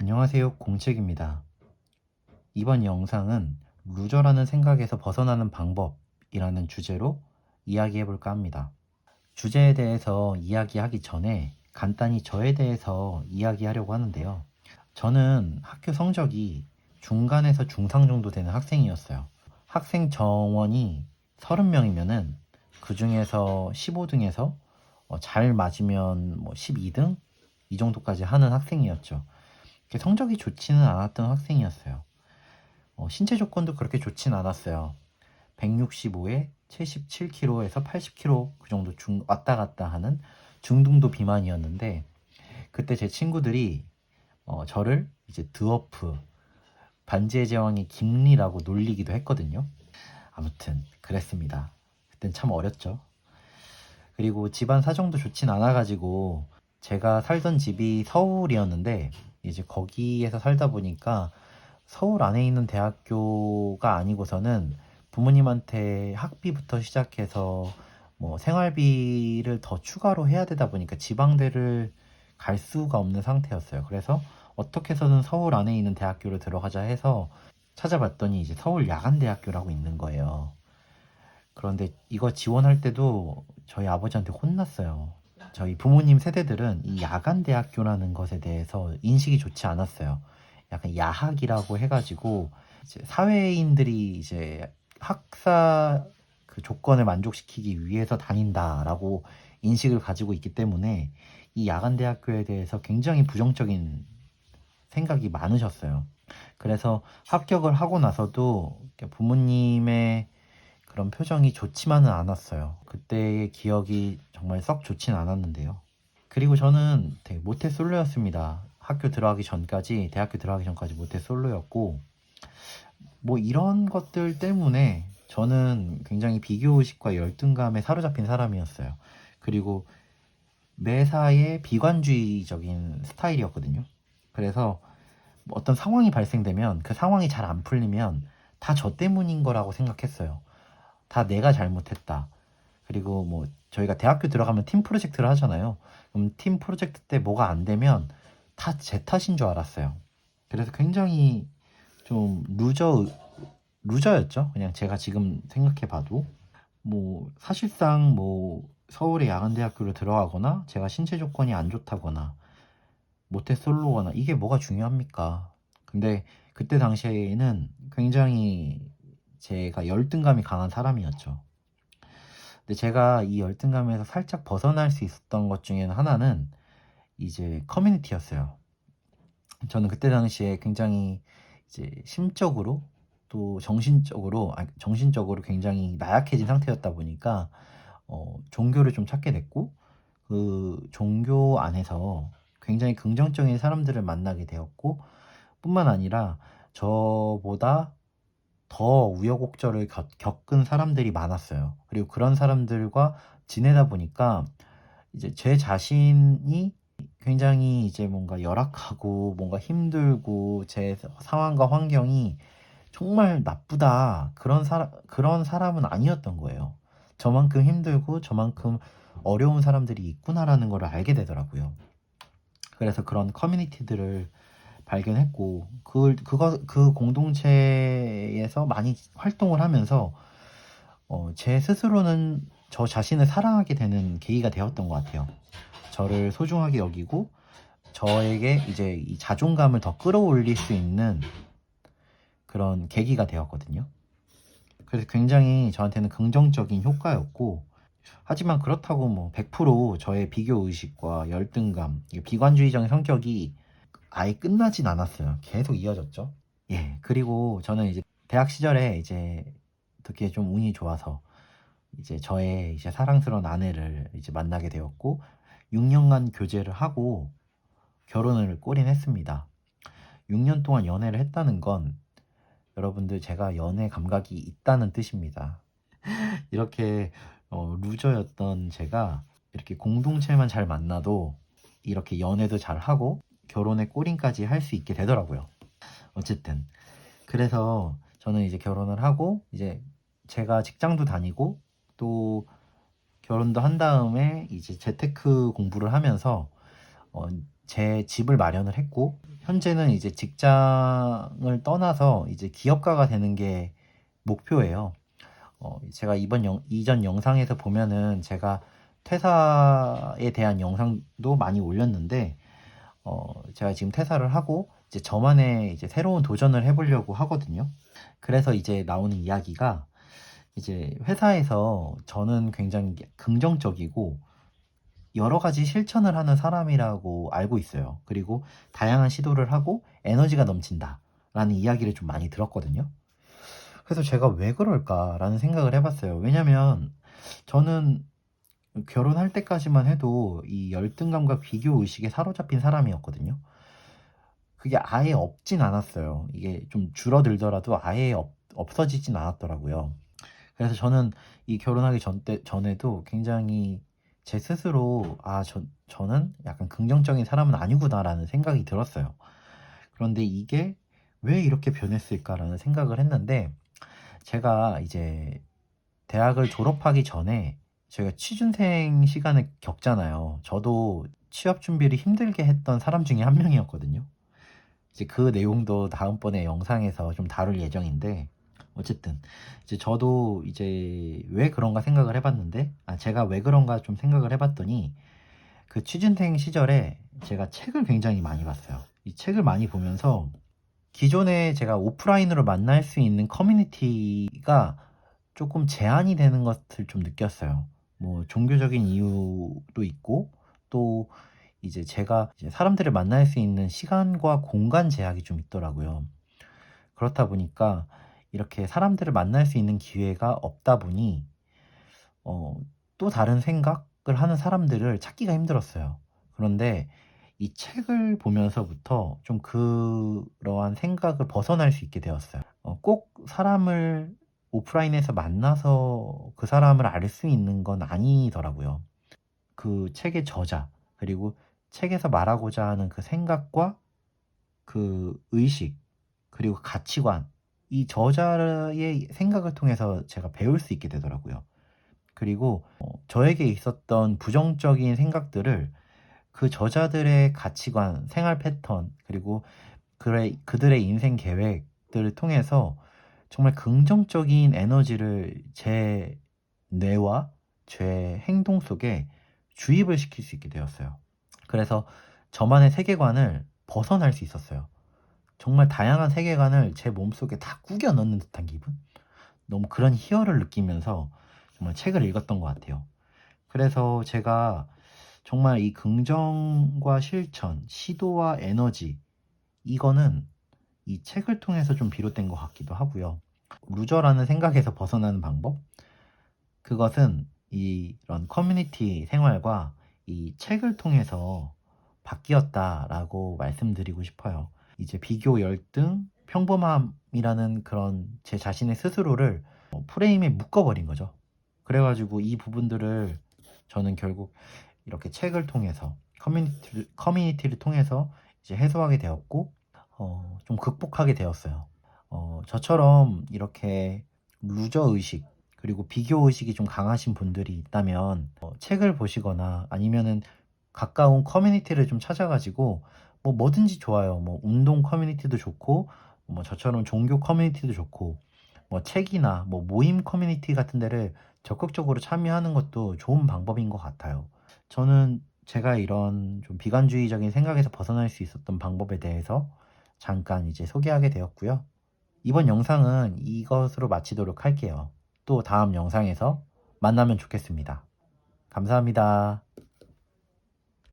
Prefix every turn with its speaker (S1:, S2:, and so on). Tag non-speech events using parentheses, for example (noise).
S1: 안녕하세요. 공책입니다. 이번 영상은 루저라는 생각에서 벗어나는 방법이라는 주제로 이야기해 볼까 합니다. 주제에 대해서 이야기하기 전에 간단히 저에 대해서 이야기하려고 하는데요. 저는 학교 성적이 중간에서 중상 정도 되는 학생이었어요. 학생 정원이 30명이면은 그 중에서 15등에서 잘 맞으면 뭐 12등 이 정도까지 하는 학생이었죠. 성적이 좋지는 않았던 학생이었어요. 어, 신체 조건도 그렇게 좋진 않았어요. 165에 77kg에서 80kg 그 정도 중, 왔다 갔다 하는 중등도 비만이었는데 그때 제 친구들이 어, 저를 이제 드워프 반지의 제왕의 김리라고 놀리기도 했거든요. 아무튼 그랬습니다. 그땐 참 어렸죠. 그리고 집안 사정도 좋진 않아가지고 제가 살던 집이 서울이었는데 이제 거기에서 살다 보니까 서울 안에 있는 대학교가 아니고서는 부모님한테 학비부터 시작해서 뭐 생활비를 더 추가로 해야 되다 보니까 지방대를 갈 수가 없는 상태였어요. 그래서 어떻게 해서든 서울 안에 있는 대학교를 들어가자 해서 찾아봤더니 이제 서울 야간대학교라고 있는 거예요. 그런데 이거 지원할 때도 저희 아버지한테 혼났어요. 저희 부모님 세대들은 이 야간 대학교라는 것에 대해서 인식이 좋지 않았어요. 약간 야학이라고 해가지고 이제 사회인들이 이제 학사 그 조건을 만족시키기 위해서 다닌다라고 인식을 가지고 있기 때문에 이 야간 대학교에 대해서 굉장히 부정적인 생각이 많으셨어요. 그래서 합격을 하고 나서도 부모님의 그런 표정이 좋지만은 않았어요. 그때의 기억이 정말 썩 좋진 않았는데요. 그리고 저는 되게 모태솔로였습니다. 학교 들어가기 전까지, 대학교 들어가기 전까지 모태솔로였고, 뭐 이런 것들 때문에 저는 굉장히 비교의식과 열등감에 사로잡힌 사람이었어요. 그리고 매사에 비관주의적인 스타일이었거든요. 그래서 뭐 어떤 상황이 발생되면 그 상황이 잘 안 풀리면 다 저 때문인 거라고 생각했어요. 다 내가 잘못했다. 그리고 뭐 저희가 대학교 들어가면 팀 프로젝트를 하잖아요. 그럼 팀 프로젝트 때 뭐가 안 되면 다 제 탓인 줄 알았어요. 그래서 굉장히 좀 루저 루저였죠. 그냥 제가 지금 생각해 봐도 뭐 사실상 뭐 서울의 야간대학교를 들어가거나 제가 신체 조건이 안 좋다거나 모태솔로거나 이게 뭐가 중요합니까? 근데 그때 당시에는 굉장히 제가 열등감이 강한 사람이었죠. 근데 제가 이 열등감에서 살짝 벗어날 수 있었던 것 중에는 하나는 이제 커뮤니티였어요. 저는 그때 당시에 굉장히 이제 심적으로 또 정신적으로 아, 정신적으로 굉장히 나약해진 상태였다 보니까 어, 종교를 좀 찾게 됐고 그 종교 안에서 굉장히 긍정적인 사람들을 만나게 되었고 뿐만 아니라 저보다 더 우여곡절을 겪, 겪은 사람들이 많았어요. 그리고 그런 사람들과 지내다 보니까 이제 제 자신이 굉장히 이제 뭔가 열악하고 뭔가 힘들고 제 상황과 환경이 정말 나쁘다 그런 사람 그런 사람은 아니었던 거예요. 저만큼 힘들고 저만큼 어려운 사람들이 있구나라는 걸 알게 되더라고요. 그래서 그런 커뮤니티들을 발견했고 그 그거 그 공동체에서 많이 활동을 하면서 어, 제 스스로는 저 자신을 사랑하게 되는 계기가 되었던 것 같아요. 저를 소중하게 여기고 저에게 이제 이 자존감을 더 끌어올릴 수 있는 그런 계기가 되었거든요. 그래서 굉장히 저한테는 긍정적인 효과였고 하지만 그렇다고 뭐 100% 저의 비교 의식과 열등감, 비관주의적인 성격이 아예 끝나진 않았어요. 계속 이어졌죠. 예. 그리고 저는 이제 대학 시절에 이제 어떻게 좀 운이 좋아서 이제 저의 이제 사랑스러운 아내를 이제 만나게 되었고 6년간 교제를 하고 결혼을 꼬린했습니다. 6년 동안 연애를 했다는 건 여러분들 제가 연애 감각이 있다는 뜻입니다. (laughs) 이렇게 어, 루저였던 제가 이렇게 공동체만 잘 만나도 이렇게 연애도 잘 하고 결혼의 꼬린까지 할 수 있게 되더라고요. 어쨌든 그래서 저는 이제 결혼을 하고 이제 제가 직장도 다니고 또 결혼도 한 다음에 이제 재테크 공부를 하면서 어, 제 집을 마련을 했고 현재는 이제 직장을 떠나서 이제 기업가가 되는 게 목표예요. 어, 제가 이번 영, 이전 영상에서 보면은 제가 퇴사에 대한 영상도 많이 올렸는데, 어, 제가 지금 퇴사를 하고 이제 저만의 이제 새로운 도전을 해보려고 하거든요. 그래서 이제 나오는 이야기가 이제 회사에서 저는 굉장히 긍정적이고 여러 가지 실천을 하는 사람이라고 알고 있어요. 그리고 다양한 시도를 하고 에너지가 넘친다라는 이야기를 좀 많이 들었거든요. 그래서 제가 왜 그럴까라는 생각을 해봤어요. 왜냐면 저는 결혼할 때까지만 해도 이 열등감과 비교 의식에 사로잡힌 사람이었거든요. 그게 아예 없진 않았어요. 이게 좀 줄어들더라도 아예 없, 없어지진 않았더라고요. 그래서 저는 이 결혼하기 전 때, 전에도 굉장히 제 스스로, 아, 저, 저는 약간 긍정적인 사람은 아니구나라는 생각이 들었어요. 그런데 이게 왜 이렇게 변했을까라는 생각을 했는데, 제가 이제 대학을 졸업하기 전에 저희가 취준생 시간을 겪잖아요. 저도 취업 준비를 힘들게 했던 사람 중에 한 명이었거든요. 이제 그 내용도 다음번에 영상에서 좀 다룰 예정인데, 어쨌든 이제 저도 이제 왜 그런가 생각을 해봤는데, 아 제가 왜 그런가 좀 생각을 해봤더니 그 취준생 시절에 제가 책을 굉장히 많이 봤어요. 이 책을 많이 보면서 기존에 제가 오프라인으로 만날 수 있는 커뮤니티가 조금 제한이 되는 것을 좀 느꼈어요. 뭐 종교적인 이유도 있고 또 이제 제가 이제 사람들을 만날 수 있는 시간과 공간 제약이 좀 있더라고요. 그렇다 보니까 이렇게 사람들을 만날 수 있는 기회가 없다 보니 어, 또 다른 생각을 하는 사람들을 찾기가 힘들었어요. 그런데 이 책을 보면서부터 좀 그러한 생각을 벗어날 수 있게 되었어요. 어, 꼭 사람을 오프라인에서 만나서 그 사람을 알 수 있는 건 아니더라고요. 그 책의 저자, 그리고 책에서 말하고자 하는 그 생각과 그 의식, 그리고 가치관, 이 저자의 생각을 통해서 제가 배울 수 있게 되더라고요. 그리고 어, 저에게 있었던 부정적인 생각들을 그 저자들의 가치관, 생활 패턴, 그리고 그들의 인생 계획들을 통해서 정말 긍정적인 에너지를 제 뇌와 제 행동 속에 주입을 시킬 수 있게 되었어요. 그래서 저만의 세계관을 벗어날 수 있었어요. 정말 다양한 세계관을 제 몸속에 다 꾸겨 넣는 듯한 기분? 너무 그런 희열을 느끼면서 정말 책을 읽었던 것 같아요. 그래서 제가 정말 이 긍정과 실천, 시도와 에너지, 이거는 이 책을 통해서 좀 비롯된 것 같기도 하고요. 루저라는 생각에서 벗어나는 방법? 그것은 이런 커뮤니티 생활과 이 책을 통해서 바뀌었다라고 말씀드리고 싶어요. 이제 비교 열등, 평범함이라는 그런 제 자신의 스스로를 프레임에 묶어버린 거죠. 그래가지고 이 부분들을 저는 결국 이렇게 책을 통해서 커뮤니티를, 커뮤니티를 통해서 이제 해소하게 되었고 어, 좀 극복하게 되었어요. 어, 저처럼 이렇게 루저 의식 그리고 비교 의식이 좀 강하신 분들이 있다면 어, 책을 보시거나 아니면은 가까운 커뮤니티를 좀 찾아가지고 뭐 뭐든지 좋아요. 뭐 운동 커뮤니티도 좋고 뭐 저처럼 종교 커뮤니티도 좋고 뭐 책이나 뭐 모임 커뮤니티 같은 데를 적극적으로 참여하는 것도 좋은 방법인 것 같아요. 저는 제가 이런 좀 비관주의적인 생각에서 벗어날 수 있었던 방법에 대해서 잠깐 이제 소개하게 되었고요. 이번 영상은 이것으로 마치도록 할게요. 또 다음 영상에서 만나면 좋겠습니다. 감사합니다.